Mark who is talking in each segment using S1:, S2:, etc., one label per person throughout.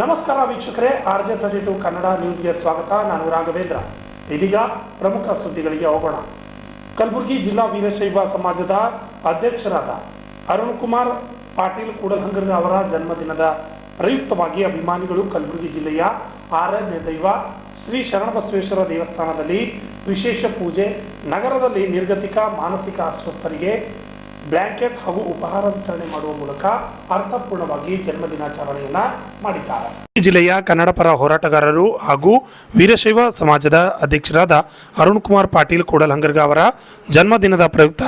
S1: ನಮಸ್ಕಾರ ವೀಕ್ಷಕರೇ, R J thirty two Kannada ನ್ಯೂಸ್ಗೆ ಸ್ವಾಗತ. ನಾನು ರಾಘವೇಂದ್ರ. ಇದೀಗ ಪ್ರಮುಖ ಸುದ್ದಿಗಳಿಗೆ ಹೋಗೋಣ. ಕಲಬುರಗಿ ಜಿಲ್ಲಾ ವೀರಶೈವ ಸಮಾಜದ ಅಧ್ಯಕ್ಷರಾದ ಅರುಣ್ ಕುಮಾರ್ ಪಾಟೀಲ್ ಕೂಡಲಹಂಗರ್ ಅವರ ಜನ್ಮದಿನದ ಪ್ರಯುಕ್ತವಾಗಿ ಅಭಿಮಾನಿಗಳು ಕಲಬುರಗಿ ಜಿಲ್ಲೆಯ ಆರಾಧ್ಯ ದೈವ ಶ್ರೀ ಶರಣಬಸವೇಶ್ವರ ದೇವಸ್ಥಾನದಲ್ಲಿ ವಿಶೇಷ ಪೂಜೆ, ನಗರದಲ್ಲಿ ನಿರ್ಗತಿಕ ಮಾನಸಿಕ ಅಸ್ವಸ್ಥರಿಗೆ ಬ್ಲ್ಯಾಂಕೆಟ್ ಹಾಗೂ ಉಪಹಾರ ವಿತರಣೆ ಮಾಡುವ ಮೂಲಕ ಅರ್ಥಪೂರ್ಣವಾಗಿ ಜನ್ಮದಿನಾಚರಣೆಯನ್ನ ಮಾಡಿದ್ದಾರೆ. ಜಿಲ್ಲೆಯ ಕನ್ನಡ ಪರ ಹೋರಾಟಗಾರರು ಹಾಗೂ ವೀರಶೈವ ಸಮಾಜದ ಅಧ್ಯಕ್ಷರಾದ ಅರುಣ್ ಕುಮಾರ್ ಪಾಟೀಲ್ ಕೂಡಲಹಂಗರ್ಗ ಅವರ ಜನ್ಮದಿನದ ಪ್ರಯುಕ್ತ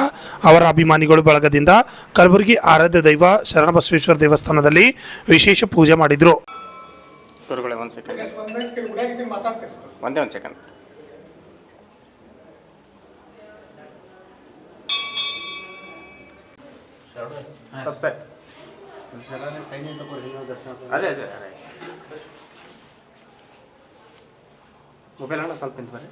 S1: ಅವರ ಅಭಿಮಾನಿಗಳು ಬಳಗದಿಂದ ಕಲಬುರಗಿ ಆರಾಧ್ಯ ದೈವ ಶರಣಬಸವೇಶ್ವರ ದೇವಸ್ಥಾನದಲ್ಲಿ ವಿಶೇಷ ಪೂಜೆ ಮಾಡಿದರು.
S2: ಗುರುಗಳೇ ಒಂದು ಸೆಕೆಂಡ್ ಒಂದೇ ಒಂದು ಸೆಕೆಂಡ್ ಸ್ವಲ್ಪ ಸರ್ ಅದೇ ಅದೇ ಮೊಬೈಲ್ ಅಣ್ಣ ಸ್ವಲ್ಪ ನಿಂತು ಬರ್ರಿ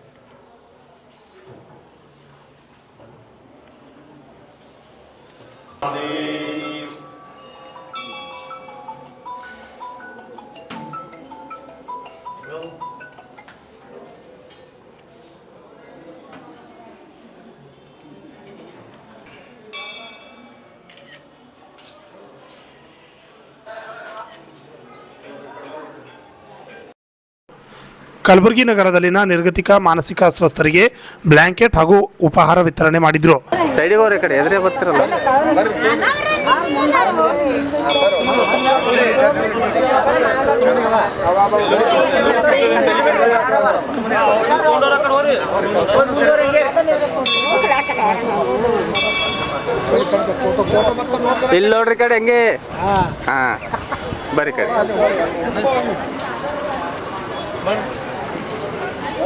S1: ಕಲಬುರಗಿ ನಗರದಲ್ಲಿನ ನಿರ್ಗತಿಕ ಮಾನಸಿಕ ಅಸ್ವಸ್ಥರಿಗೆ ಬ್ಲ್ಯಾಂಕೆಟ್ ಹಾಗೂ ಉಪಹಾರ ವಿತರಣೆ ಮಾಡಿದ್ರು.
S2: ಇಲ್ಲಿ ನೋಡ್ರಿ ಕಡೆ ಹೆಂಗೆ? ಹಾ, ಬರ್ರಿ ಕಡೆ.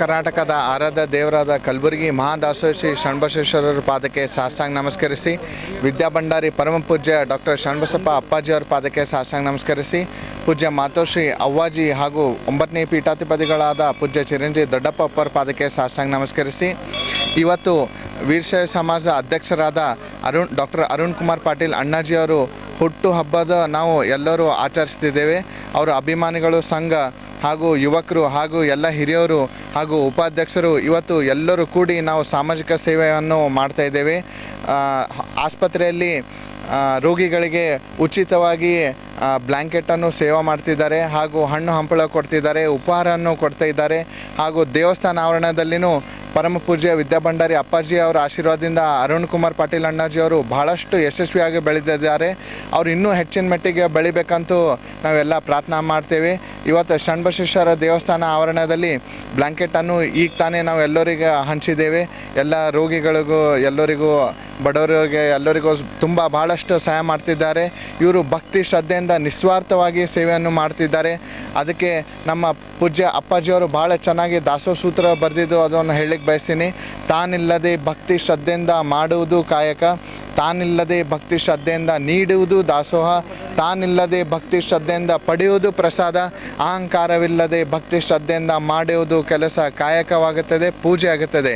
S3: ಕರ್ನಾಟಕದ ಆರಾಧ ದೇವರಾದ ಕಲಬುರಗಿ ಮಹಾದಾಸೋಹ ಶ್ರೀ ಶರಣಬಸವೇಶ್ವರರ ಪಾದಕ್ಕೆ ಸಾಷ್ಟಾಂಗ ನಮಸ್ಕರಿಸಿ ವಿದ್ಯಾಭಂಡಾರಿ ಪರಮ ಪೂಜ್ಯ ಡಾಕ್ಟರ್ ಶರಣಬಸಪ್ಪ ಅಪ್ಪಾಜಿಯವರ ಪಾದಕ್ಕೆ ಸಾಷ್ಟಾಂಗ ನಮಸ್ಕರಿಸಿ, ಪೂಜ್ಯ ಮಾತೋಶ್ರೀ ಅವ್ವಾಜಿ ಹಾಗೂ ಒಂಬತ್ತನೇ ಪೀಠಾಧಿಪತಿಗಳಾದ ಪೂಜ್ಯ ಚಿರಂಜೀವಿ ದೊಡ್ಡಪ್ಪ ಅಪ್ಪರ ಪಾದಕ್ಕೆ ಸಾಷ್ಟಾಂಗ ನಮಸ್ಕರಿಸಿ, ಇವತ್ತು ವೀರಶೈವ ಸಮಾಜ ಅಧ್ಯಕ್ಷರಾದ ಅರುಣ್, ಡಾಕ್ಟರ್ ಅರುಣ್ ಕುಮಾರ್ ಪಾಟೀಲ್ ಅಣ್ಣಾಜಿಯವರು ಹುಟ್ಟು ಹಬ್ಬದ ನಾವು ಎಲ್ಲರೂ ಆಚರಿಸ್ತಿದ್ದೇವೆ. ಅವರ ಅಭಿಮಾನಿಗಳು, ಸಂಘ ಹಾಗೂ ಯುವಕರು ಹಾಗೂ ಎಲ್ಲ ಹಿರಿಯರು ಹಾಗೂ ಉಪಾಧ್ಯಕ್ಷರು ಇವತ್ತು ಎಲ್ಲರೂ ಕೂಡಿ ನಾವು ಸಾಮಾಜಿಕ ಸೇವೆಯನ್ನು ಮಾಡ್ತಾ ಇದ್ದೇವೆ. ಆಸ್ಪತ್ರೆಯಲ್ಲಿ ರೋಗಿಗಳಿಗೆ ಉಚಿತವಾಗಿ ಬ್ಲ್ಯಾಂಕೆಟನ್ನು ಸೇವಾ ಮಾಡ್ತಿದ್ದಾರೆ ಹಾಗೂ ಹಣ್ಣು ಹಂಪಳ ಕೊಡ್ತಿದ್ದಾರೆ, ಉಪಹಾರವನ್ನು ಕೊಡ್ತಾ ಇದ್ದಾರೆ ಹಾಗೂ ದೇವಸ್ಥಾನ ಆವರಣದಲ್ಲಿನೂ ಪರಮ ಪೂಜ್ಯ ವಿದ್ಯಾಭಂಡಾರಿ ಅಪ್ಪಾಜಿ ಅವರ ಆಶೀರ್ವಾದದಿಂದ ಅರುಣ್ ಕುಮಾರ್ ಪಾಟೀಲ್ ಅಣ್ಣಾಜಿ ಅವರು ಬಹಳಷ್ಟು ಯಶಸ್ವಿಯಾಗಿ ಬೆಳೆದಿದ್ದಾರೆ. ಅವರು ಇನ್ನೂ ಹೆಚ್ಚಿನ ಮಟ್ಟಿಗೆ ಬೆಳಿಬೇಕಂತೂ ನಾವೆಲ್ಲ ಪ್ರಾರ್ಥನಾ ಮಾಡ್ತೇವೆ. ಇವತ್ತು ಷಣ್ಬಸೇಶ್ವರ ದೇವಸ್ಥಾನ ಆವರಣದಲ್ಲಿ ಬ್ಲ್ಯಾಂಕೆಟನ್ನು ಈಗ ತಾನೇ ನಾವು ಎಲ್ಲರಿಗೆ ಹಂಚಿದ್ದೇವೆ. ಎಲ್ಲ ರೋಗಿಗಳಿಗೂ, ಎಲ್ಲರಿಗೂ, ಬಡವರಿಗೆ, ಎಲ್ಲರಿಗೂ ತುಂಬ ಬಹಳಷ್ಟು ಸಹಾಯ ಮಾಡ್ತಿದ್ದಾರೆ. ಇವರು ಭಕ್ತಿ ಶ್ರದ್ಧೆಯಿಂದ ನಿಸ್ವಾರ್ಥವಾಗಿ ಸೇವೆಯನ್ನು ಮಾಡ್ತಿದ್ದಾರೆ. ಅದಕ್ಕೆ ನಮ್ಮ ಪೂಜ್ಯ ಅಪ್ಪಾಜಿಯವರು ಭಾಳ ಚೆನ್ನಾಗಿ ದಾಸೋ ಸೂತ್ರ ಬರೆದಿದ್ದು ಅದನ್ನು ಹೇಳಲಿಕ್ಕೆ ಬಯಸ್ತೀನಿ ತಾನಿಲ್ಲದೆ ಭಕ್ತಿ ಶ್ರದ್ಧೆಯಿಂದ ಮಾಡುವುದು ಕಾಯಕ. ತಾನಿಲ್ಲದೆ ಭಕ್ತಿ ಶ್ರದ್ಧೆಯಿಂದ ನೀಡುವುದು ದಾಸೋಹ, ತಾನಿಲ್ಲದೆ ಭಕ್ತಿ ಶ್ರದ್ಧೆಯಿಂದ ಪಡೆಯುವುದು ಪ್ರಸಾದ, ಅಹಂಕಾರವಿಲ್ಲದೆ ಭಕ್ತಿ ಶ್ರದ್ಧೆಯಿಂದ ಮಾಡುವುದು ಕೆಲಸ ಕಾಯಕವಾಗುತ್ತದೆ, ಪೂಜೆ ಆಗುತ್ತದೆ.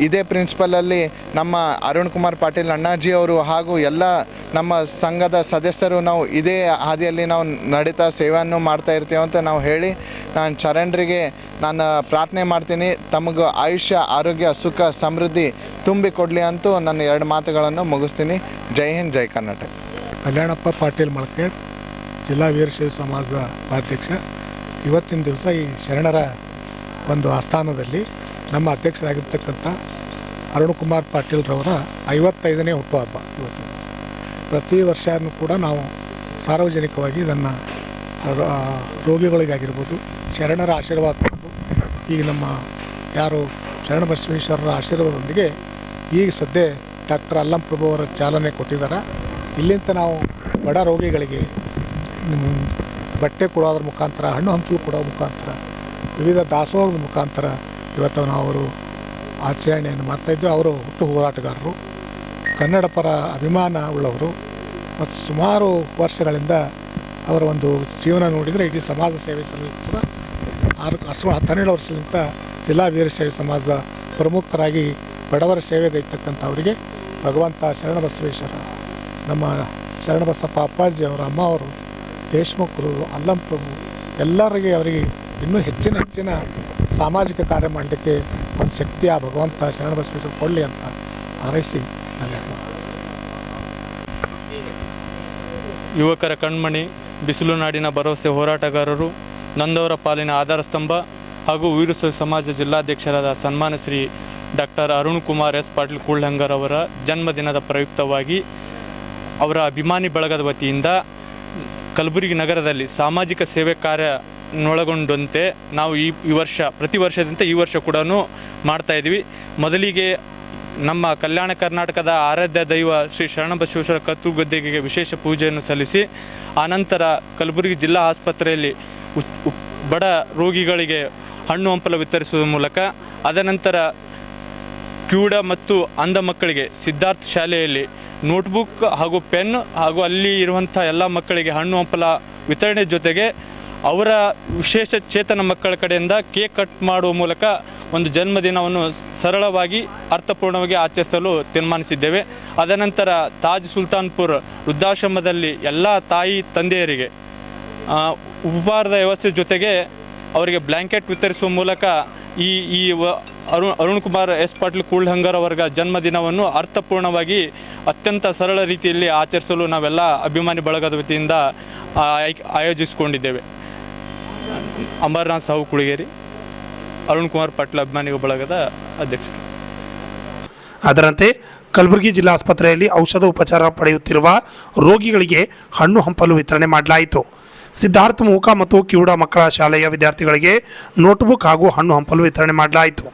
S3: ಇದೇ ಪ್ರಿನ್ಸಿಪಲಲ್ಲಿ ನಮ್ಮ ಅರುಣ್ ಕುಮಾರ್ ಪಾಟೀಲ್ ಅಣ್ಣಾಜಿ ಅವರು ಹಾಗೂ ಎಲ್ಲ ನಮ್ಮ ಸಂಘದ ಸದಸ್ಯರು ನಾವು ಇದೇ ಹಾದಿಯಲ್ಲಿ ನಾವು ನಡೀತಾ ಸೇವೆಯನ್ನು ಮಾಡ್ತಾ ಅಂತ ನಾವು ಹೇಳಿ ನಾನು ಚರಣರಿಗೆ ನಾನು ಪ್ರಾರ್ಥನೆ ಮಾಡ್ತೀನಿ. ತಮಗೆ ಆಯುಷ್ಯ, ಆರೋಗ್ಯ, ಸುಖ, ಸಮೃದ್ಧಿ ತುಂಬಿ ಕೊಡಲಿ ಅಂತೂ ನನ್ನ ಎರಡು ಮಾತುಗಳನ್ನು ಮುಗಿಸ್ತೀನಿ ಜೈ ಹಿಂದ್, ಜೈ ಕರ್ನಾಟಕ.
S4: ಕಲ್ಯಾಣಪ್ಪ ಪಾಟೀಲ್ ಮಳಕೇಡ್, ಜಿಲ್ಲಾ ವೀರಶೈವ ಸಮಾಜದ ಉಪಾಧ್ಯಕ್ಷ. ಇವತ್ತಿನ ದಿವಸ ಈ ಶರಣರ ಒಂದು ಆಸ್ಥಾನದಲ್ಲಿ ನಮ್ಮ ಅಧ್ಯಕ್ಷರಾಗಿರ್ತಕ್ಕಂಥ ಅರುಣ್ ಕುಮಾರ್ ಪಾಟೀಲ್ರವರ ಐವತ್ತೈದನೇ ಹುಟ್ಟುಹಬ್ಬ ಇವತ್ತಿನ ದಿವಸ. ಪ್ರತಿ ವರ್ಷನೂ ಕೂಡ ನಾವು ಸಾರ್ವಜನಿಕವಾಗಿ ಇದನ್ನು ರೋಗಿಗಳಿಗಾಗಿರ್ಬೋದು, ಶರಣರ ಆಶೀರ್ವಾದ ಈಗ ನಮ್ಮ ಯಾರು ಶರಣ ಬಸವೇಶ್ವರರ ಆಶೀರ್ವಾದದೊಂದಿಗೆ ಈಗ ಸದ್ಯ ಡಾಕ್ಟರ್ ಅಲ್ಲಂ ಪ್ರಭು ಅವರ ಚಾಲನೆ ಕೊಟ್ಟಿದ್ದಾರೆ. ಇಲ್ಲಿಂದ ನಾವು ಬಡ ರೋಗಿಗಳಿಗೆ ಬಟ್ಟೆ ಕೊಡೋದ್ರ ಮುಖಾಂತರ, ಹಣ್ಣು ಹಂಪಲು ಕೊಡೋ ಮುಖಾಂತರ, ವಿವಿಧ ದಾಸೋಹದ ಮುಖಾಂತರ ಇವತ್ತು ನಾವು ಅವರು ಆಚರಣೆಯನ್ನು ಮಾಡ್ತಾಯಿದ್ವಿ ಅವರು ಹುಟ್ಟು ಹೋರಾಟಗಾರರು, ಕನ್ನಡ ಪರ ಅಭಿಮಾನ ಉಳ್ಳವರು ಮತ್ತು ಸುಮಾರು ವರ್ಷಗಳಿಂದ ಅವರ ಒಂದು ಜೀವನ ನೋಡಿದರೆ ಇಡೀ ಸಮಾಜ ಸೇವೆ ಸಲ್ಲಿ ಕೂಡ ಆರು, ಹತ್ತು, ಹನ್ನೆರಡು ವರ್ಷದಿಂದ ಜಿಲ್ಲಾ ವೀರಶೈವ ಸಮಾಜದ ಪ್ರಮುಖರಾಗಿ ಬಡವರ ಸೇವೆಗೈತಕ್ಕಂಥ ಅವರಿಗೆ ಭಗವಂತ ಶರಣಬಸವೇಶ್ವರ ನಮ್ಮ ಶರಣಬಸಪ್ಪ ಅಪ್ಪಾಜಿ ಅವರ ಅಮ್ಮ ಅವರು ದೇಶಮುಖರು, ಅಲ್ಲಂ ಪ್ರಭು, ಎಲ್ಲರಿಗೆ ಅವರಿಗೆ ಇನ್ನೂ ಹೆಚ್ಚಿನ ಹೆಚ್ಚಿನ ಸಾಮಾಜಿಕ ಕಾರ್ಯ ಮಾಡಲಿಕ್ಕೆ ಒಂದು ಶಕ್ತಿ ಆ ಭಗವಂತ ಶರಣಬಸವೇಶ್ವರ ಕೊಡಲಿ ಅಂತ ಹಾರೈಸಿ ನನ್ನ.
S5: ಯುವಕರ ಕಣ್ಮಣಿ, ಬಿಸಿಲು ನಾಡಿನ ಭರವಸೆ ಹೋರಾಟಗಾರರು, ನಂದವರ ಪಾಲಿನ ಆಧಾರ ಸ್ತಂಭ ಹಾಗೂ ವೀರಸ ಸಮಾಜ ಜಿಲ್ಲಾಧ್ಯಕ್ಷರಾದ ಸನ್ಮಾನ ಶ್ರೀ ಡಾಕ್ಟರ್ ಅರುಣ್ ಕುಮಾರ್ ಎಸ್ ಪಾಟೀಲ್ ಕೂಳ್ಹಂಗರ್ ಅವರ ಜನ್ಮದಿನದ ಪ್ರಯುಕ್ತವಾಗಿ ಅವರ ಅಭಿಮಾನಿ ಬಳಗದ ವತಿಯಿಂದ ಕಲಬುರಗಿ ನಗರದಲ್ಲಿ ಸಾಮಾಜಿಕ ಸೇವೆ ಕಾರ್ಯನೊಳಗೊಂಡಂತೆ ನಾವು ಈ ಈ ವರ್ಷ, ಪ್ರತಿ ವರ್ಷದಂತೆ ಈ ವರ್ಷ ಕೂಡ ಮಾಡ್ತಾ ಇದ್ದೀವಿ. ಮೊದಲಿಗೆ ನಮ್ಮ ಕಲ್ಯಾಣ ಕರ್ನಾಟಕದ ಆರಾಧ್ಯ ದೈವ ಶ್ರೀ ಶರಣಬಸವೇಶ್ವರ ಕತ್ತುಗದ್ದೆಗೆ ವಿಶೇಷ ಪೂಜೆಯನ್ನು ಸಲ್ಲಿಸಿ, ಆನಂತರ ಕಲಬುರಗಿ ಜಿಲ್ಲಾ ಆಸ್ಪತ್ರೆಯಲ್ಲಿ ಬಡ ರೋಗಿಗಳಿಗೆ ಹಣ್ಣು ಹಂಪಲ ವಿತರಿಸುವ ಮೂಲಕ, ಅದನಂತರ ಕಿವುಡ ಮತ್ತು ಅಂಧ ಮಕ್ಕಳಿಗೆ ಸಿದ್ಧಾರ್ಥ ಶಾಲೆಯಲ್ಲಿ ನೋಟ್ಬುಕ್ ಹಾಗೂ ಪೆನ್ ಹಾಗೂ ಅಲ್ಲಿ ಇರುವಂಥ ಎಲ್ಲ ಮಕ್ಕಳಿಗೆ ಹಣ್ಣು, ಹಂಪಲ ವಿತರಣೆ ಜೊತೆಗೆ ಅವರ ವಿಶೇಷ ಚೇತನ ಮಕ್ಕಳ ಕಡೆಯಿಂದ ಕೇಕ್ ಕಟ್ ಮಾಡುವ ಮೂಲಕ ಒಂದು ಜನ್ಮದಿನವನ್ನು ಸರಳವಾಗಿ, ಅರ್ಥಪೂರ್ಣವಾಗಿ ಆಚರಿಸಲು ತೀರ್ಮಾನಿಸಿದ್ದೇವೆ. ಅದನಂತರ ತಾಜ್ ಸುಲ್ತಾನ್ಪುರ್ ವೃದ್ಧಾಶ್ರಮದಲ್ಲಿ ಎಲ್ಲ ತಾಯಿ, ತಂದೆಯರಿಗೆ ಉಪಹಾರದ ವ್ಯವಸ್ಥೆ ಜೊತೆಗೆ ಅವರಿಗೆ ಬ್ಲ್ಯಾಂಕೆಟ್ ವಿತರಿಸುವ ಮೂಲಕ ಈ ಈ ಅರುಣ್ ಅರುಣ್ ಕುಮಾರ್ ಎಸ್ ಪಾಟೀಲ್ ಕೂಳ್ಹಂಗರ್ ಅವರ ಜನ್ಮದಿನವನ್ನು ಅರ್ಥಪೂರ್ಣವಾಗಿ ಅತ್ಯಂತ ಸರಳ ರೀತಿಯಲ್ಲಿ ಆಚರಿಸಲು ನಾವೆಲ್ಲ ಅಭಿಮಾನಿ ಬಳಗದ ವತಿಯಿಂದ ಆಯೋಜಿಸಿಕೊಂಡಿದ್ದೇವೆ. ಅಂಬರ್ನಾಥ್ ಸಾಹು ಕುಳಿಗೇರಿ, ಅರುಣ್ ಕುಮಾರ್ ಪಾಟೀಲ್ ಅಭಿಮಾನಿ ಬಳಗದ ಅಧ್ಯಕ್ಷರು.
S1: ಅದರಂತೆ ಕಲಬುರಗಿ ಜಿಲ್ಲಾ ಆಸ್ಪತ್ರೆಯಲ್ಲಿ ಔಷಧ ಉಪಚಾರ ಪಡೆಯುತ್ತಿರುವ ರೋಗಿಗಳಿಗೆ ಹಣ್ಣು ಹಂಪಲು ವಿತರಣೆ ಮಾಡಲಾಯಿತು. ಸಿದ್ಧಾರ್ಥ ಮೂಕ ಮತ್ತು ಕಿವುಡ ಮಕ್ಕಳ ಶಾಲೆಯ ವಿದ್ಯಾರ್ಥಿಗಳಿಗೆ ನೋಟ್ಬುಕ್ ಹಾಗೂ ಹಣ್ಣು ಹಂಪಲು ವಿತರಣೆ ಮಾಡಲಾಯಿತು.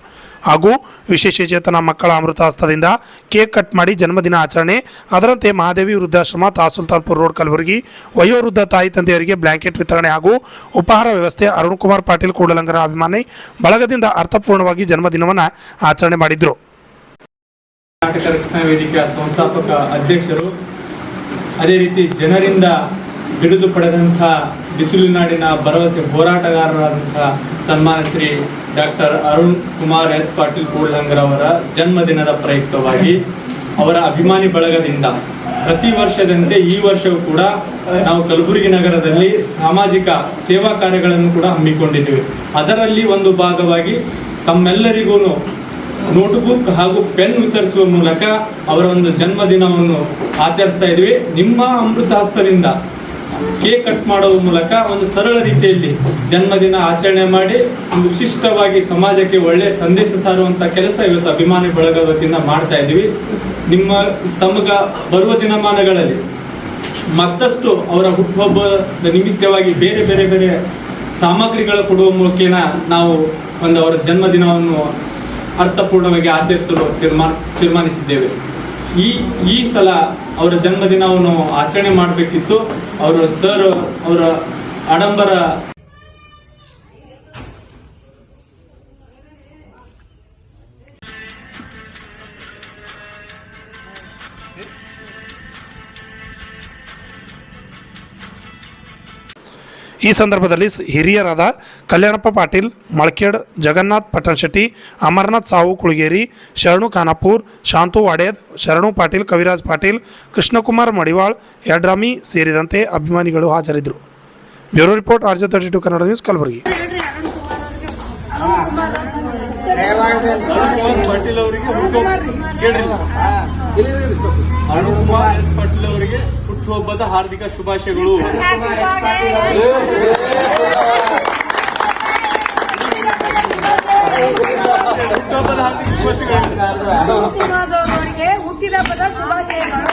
S1: ಹಾಗೂ ವಿಶೇಷಚೇತನ ಮಕ್ಕಳ ಅಮೃತ ಹಸ್ತದಿಂದ ಕೇಕ್ ಕಟ್ ಮಾಡಿ ಜನ್ಮದಿನ ಆಚರಣೆ, ಅದರಂತೆ ಮಹಾದೇವಿ ವೃದ್ಧಾಶ್ರಮ, ತಾಸುಲ್ತಾನ್ಪುರ್ ರೋಡ್ ಕಲಬುರಗಿ ವಯೋವೃದ್ಧ ತಾಯಿ ತಂದೆಯವರಿಗೆ ಬ್ಲಾಂಕೆಟ್ ವಿತರಣೆ ಹಾಗೂ ಉಪಹಾರ ವ್ಯವಸ್ಥೆ ಅರುಣ್ ಕುಮಾರ್ ಪಾಟೀಲ್ ಕೂಡಲಂಗರ ಅಭಿಮಾನಿ ಬಳಗದಿಂದ ಅರ್ಥಪೂರ್ಣವಾಗಿ ಜನ್ಮದಿನವನ್ನು ಆಚರಣೆ ಮಾಡಿದರು.
S5: ಕರ್ನಾಟಕ ರಕ್ಷಣಾ ವೇದಿಕೆಯ ಸಂಸ್ಥಾಪಕ ಅಧ್ಯಕ್ಷರು, ಅದೇ ರೀತಿ ಜನರಿಂದ ಬಿಡುದು ಪಡೆದಂಥ ಬಿಸಿಲುನಾಡಿನ ಭರವಸೆ ಹೋರಾಟಗಾರರಾದಂಥ ಸನ್ಮಾನ ಶ್ರೀ ಡಾಕ್ಟರ್ ಅರುಣ್ ಕುಮಾರ್ ಎಸ್ ಪಾಟೀಲ್ ಕೂಡ್ಲಂಗರ್ ಅವರ ಜನ್ಮದಿನದ ಪ್ರಯುಕ್ತವಾಗಿ ಅವರ ಅಭಿಮಾನಿ ಬಳಗದಿಂದ ಪ್ರತಿ ವರ್ಷದಂತೆ ಈ ವರ್ಷವೂ ಕೂಡ ನಾವು ಕಲಬುರಗಿ ನಗರದಲ್ಲಿ ಸಾಮಾಜಿಕ ಸೇವಾ ಕಾರ್ಯಗಳನ್ನು ಕೂಡ ಹಮ್ಮಿಕೊಂಡಿದ್ದೇವೆ. ಅದರಲ್ಲಿ ಒಂದು ಭಾಗವಾಗಿ ತಮ್ಮೆಲ್ಲರಿಗೂ ನೋಟ್ಬುಕ್ ಹಾಗೂ ಪೆನ್ ವಿತರಿಸುವ ಮೂಲಕ ಅವರ ಒಂದು ಜನ್ಮದಿನವನ್ನು ಆಚರಿಸ್ತಾ ಇದ್ದೀವಿ. ನಿಮ್ಮ ಅಮೃತ ಹಸ್ತದಿಂದ ಕೇಕ್ ಕಟ್ ಮಾಡುವ ಮೂಲಕ ಒಂದು ಸರಳ ರೀತಿಯಲ್ಲಿ ಜನ್ಮದಿನ ಆಚರಣೆ ಮಾಡಿ ಒಂದು ವಿಶಿಷ್ಟವಾಗಿ ಸಮಾಜಕ್ಕೆ ಒಳ್ಳೆಯ ಸಂದೇಶ ಸಾರುವಂತ ಕೆಲಸ ಇವತ್ತು ಅಭಿಮಾನಿ ಬಳಗದ ವತಿಯಿಂದ ಮಾಡ್ತಾ ಇದ್ದೀವಿ. ನಿಮ್ಮ ತಮಗ ಬರುವ ದಿನಮಾನಗಳಲ್ಲಿ ಮತ್ತಷ್ಟು ಅವರ ಹುಟ್ಟುಹಬ್ಬದ ನಿಮಿತ್ತವಾಗಿ ಬೇರೆ ಬೇರೆ ಬೇರೆ ಸಾಮಗ್ರಿಗಳ ಕೊಡುವ ಮೂಲಕ ನಾವು ಒಂದು ಅವರ ಜನ್ಮದಿನವನ್ನು ಅರ್ಥಪೂರ್ಣವಾಗಿ ಆಚರಿಸಲು ತೀರ್ಮಾನ ತೀರ್ಮಾನಿಸಿದ್ದೇವೆ. ಈ ಈ ಸಲ ಅವರ ಜನ್ಮದಿನವನ್ನು ಆಚರಣೆ ಮಾಡಬೇಕಿತ್ತು. ಅವರ ಸರ್ ಅವರ ಆಡಂಬರ
S1: ಈ ಸಂದರ್ಭದಲ್ಲಿ ಹಿರಿಯರಾದ ಕಲ್ಯಾಣಪ್ಪ ಪಾಟೀಲ್, ಮಳಕೇಡ್, ಜಗನ್ನಾಥ್ ಪಟ್ಟಣಶೆಟ್ಟಿ ಅಮರನಾಥ್ ಸಾವು ಕುಳಗೇರಿ, ಶರಣು ಖಾನಾಪುರ್, ಶಾಂತು ವಾಡೇದ್, ಶರಣು ಪಾಟೀಲ್, ಕವಿರಾಜ್ ಪಾಟೀಲ್, ಕೃಷ್ಣಕುಮಾರ್ ಮಡಿವಾಳ್ ಯಡ್ರಾಮಿ ಸೇರಿದಂತೆ ಅಭಿಮಾನಿಗಳು ಹಾಜರಿದ್ದರು. Bureau report R J thirty two Kannada news Kalaburagi.
S5: Patil ಅವರಿಗೆ ಹುಟ್ಟುಹಬ್ಬದ ಹಾರ್ದಿಕ ಶುಭಾಶಯಗಳು. ಹುಟ್ಟುಹಬ್ಬದ ಹಾರ್ದಿಕ ಶುಭಾಶಯಗಳು
S6: ಶುಭಾಶಯಗಳು